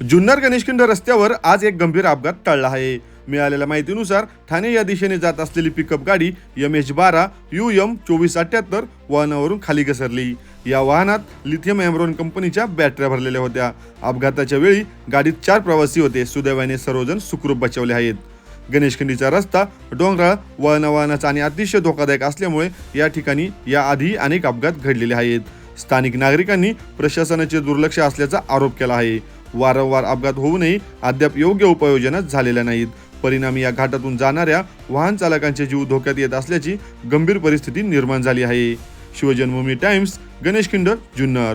जुन्नर गणेशखिंड रस्त्यावर आज एक गंभीर अपघात टळला आहे. मिळालेल्या माहितीनुसार ठाणे या दिशेने जात असलेली पिकअप गाडी एम एच बारा यू एम चोवीस अठ्याहत्तर वाहनावरून खाली घसरली. या वाहनात लिथियम एमरॉन कंपनीच्या बॅटऱ्या भरलेल्या होत्या. अपघाताच्या वेळी गाडीत चार प्रवासी होते. सुदैवाने सर्वजण सुखरूप बचावले आहेत. गणेशखिंडीचा रस्ता डोंगराळ वळणा वाहनाचा आणि अतिशय धोकादायक असल्यामुळे या ठिकाणी याआधी अनेक अपघात घडलेले आहेत. स्थानिक नागरिकांनी प्रशासनाचे दुर्लक्ष असल्याचा आरोप केला आहे. वारंवार अपघात होऊनही अद्याप योग्य उपाययोजना झालेल्या नाहीत. परिणामी या घाटातून जाणाऱ्या वाहन चालकांचे जीव धोक्यात येत असल्याची गंभीर परिस्थिती निर्माण झाली आहे. Shivjanmabhoomi Times Ganesh Kinder Junnar.